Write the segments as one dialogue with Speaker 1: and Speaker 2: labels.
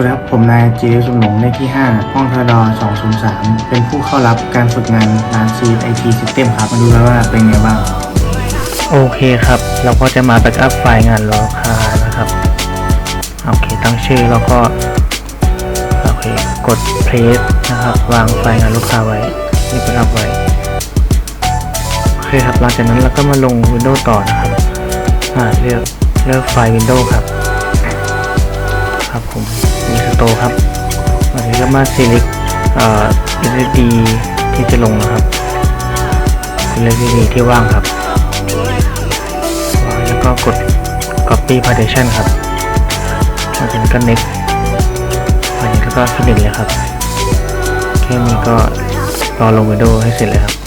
Speaker 1: วัสดีครับผมนายเจสุนหลงเลขที่ 5 ห้องทด203 เป็นผู้เข้ารับการฝึกงานร้านซีไอทีซิสเต็มครับ มาดูแล้วว่าเป็นไงบ้าง
Speaker 2: โอเคครับ เราก็จะมาแบ็กอัพไฟล์งานราคานะครับ โอเค ตั้งชื่อแล้วก็ โอเค กด place นะครับ วางไฟล์งานลูกค้าไว้นี่แบ็กอัพไว้ โอเคครับ หลังจากนั้นเราก็มาลง Windows ต่อนะครับ อ่า เลือก เลือกไฟล์ Windows ครับ ครับผม มีสโตครับวันนี้ก็มา select เอ่อ SSD ที่จะลงนะครับ SSD ที่ว่างครับ แล้วก็กด copy partition ครับจากนั้นก็ next อันนี้ก็ finish เลยครับ แค่นี้ก็รอลง Windows ให้เสร็จเลยครับ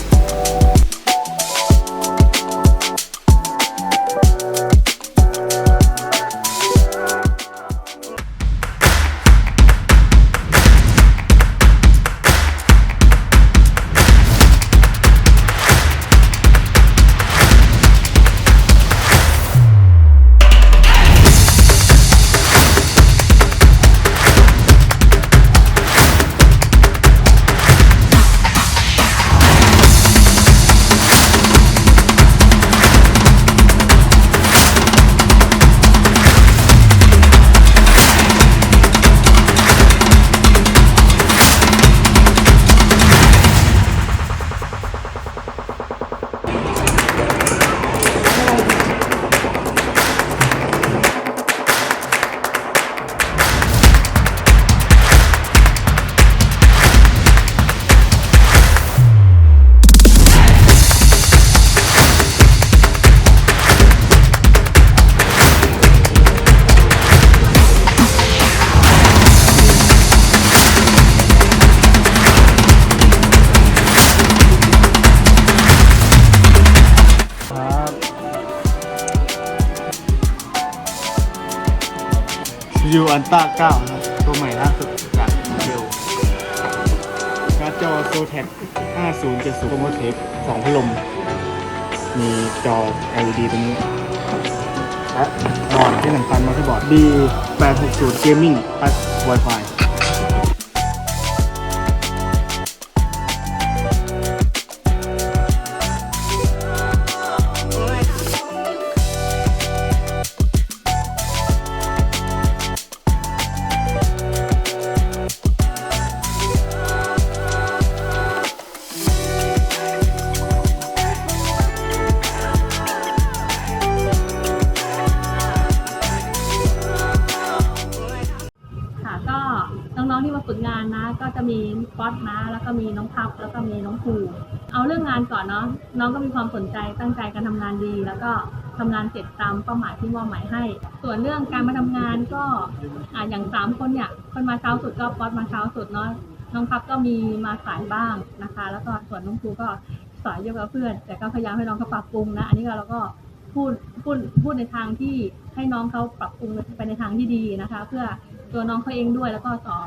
Speaker 1: ยูอันต้า9นะครับตัวใหม่ล่าสุดจากเดลการ์ดจอโซแท็ก5070โปรโมเทค2พัดลม มีจอ LED ตรงนี้และบอร์ดที่สำคัญมาที่บอร์ด B860 Gaming Plus Wi-Fi
Speaker 3: ฝึกงานนะ ก็จะมีป๊อตนะ แล้วก็มีน้องพับ แล้วก็มีน้องภูเอาเรื่องงานก่อนเนาะน้องก็มีความสนใจตั้งใจการทำงานดี แล้วก็ทำงานเสร็จตามเป้าหมายที่มอบหมายให้ ส่วนเรื่องการมาทำงานก็อ่าอย่างสามคนเนี่ยคนมาเช้าสุดก็ป๊อตมาเช้าสุดเนาะน้องพับก็มีมาสายบ้างนะคะ แล้วก็ส่วนน้องภูก็สายเยอะกว่าเพื่อน แต่ก็พยายามให้น้องเขาปรับปรุงนะ อันนี้เราก็พูดพูดพูดในทางที่ให้น้องเขาปรับปรุงไปในทางที่ดีนะคะ เพื่อตัวน้องเขาเองด้วยแล้วก็ต่อ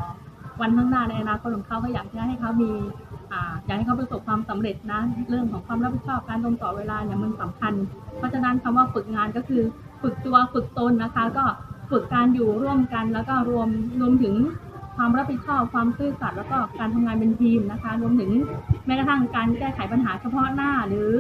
Speaker 3: วันข้างหน้าในอนาคตของเขาก็อยากจะให้เขามีอยากให้เขาประสบความสำเร็จนะเรื่องของความรับผิดชอบการตรงต่อเวลาเนี่ยมันสำคัญ เพราะฉะนั้นคำว่าฝึกงานก็คือฝึกตัวฝึกตนนะคะ ก็ฝึกการอยู่ร่วมกัน แล้วก็รวมรวมถึงความรับผิดชอบความซื่อสัตย์แล้วก็การทำงานเป็นทีมนะคะ รวมถึงแม้กระทั่งการแก้ไขปัญหาเฉพาะหน้า หรือ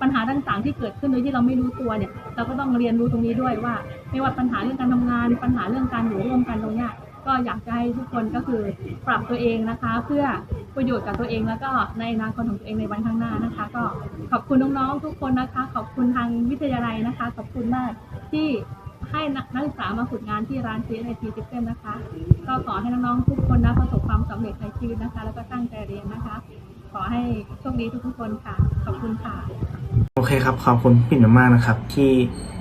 Speaker 3: ปัญหาต่างๆที่เกิดขึ้นโดยที่เราไม่รู้ตัวเนี่ย เราก็ต้องเรียนรู้ตรงนี้ด้วยว่า ไม่ว่าปัญหาเรื่องการทำงาน ปัญหาเรื่องการอยู่ร่วมกันตรงเนี้ย ก็อยากจะให้ทุกคนก็คือปรับตัวเองนะคะ เพื่อประโยชน์กับตัวเองแล้วก็ในอนาคตของตัวเองในวันข้างหน้านะคะ ก็ขอบคุณน้องๆทุกคนนะคะ ขอบคุณทางวิทยาลัยนะคะ ขอบคุณมากที่ให้นักศึกษามาฝึกงานที่ร้าน CSIT System นะคะ ก็ขอให้น้องๆทุกคนนะประสบความสำเร็จในชีวิตนะคะ แล้วก็ตั้งใจเรียนนะคะ ขอให้โชคดีทุกๆคนค่ะ ขอบคุณค่ะ
Speaker 1: เคครับ ขอบคุณพี่ปิ่นมากนะครับ ที่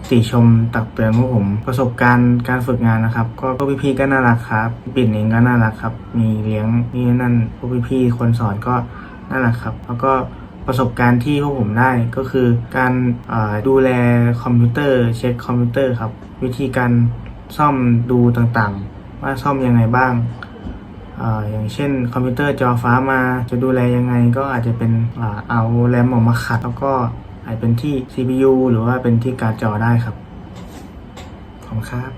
Speaker 1: ติชมตักเตือนพวกผมประสบการณ์การฝึกงานนะครับ ก็ก็พี่ๆก็น่ารักครับปิ่นเองก็น่ารักครับ มีเลี้ยงนี่นั่นพวกพี่ๆคนสอนก็น่ารักครับ แล้วก็ประสบการณ์ที่พวกผมได้ก็คือการดูแลคอมพิวเตอร์เช็คคอมพิวเตอร์ครับ วิธีการซ่อมดูต่างๆ ว่าซ่อมยังไงบ้างอย่างเช่นคอมพิวเตอร์จอฟ้ามาจะดูแลยังไงก็อาจจะเป็นเอาแรมออกมาขัด แล้วก็ อาจเป็นที่ CPU หรือว่าเป็นที่การ์ดจอได้ครับ ขอบคุณครับ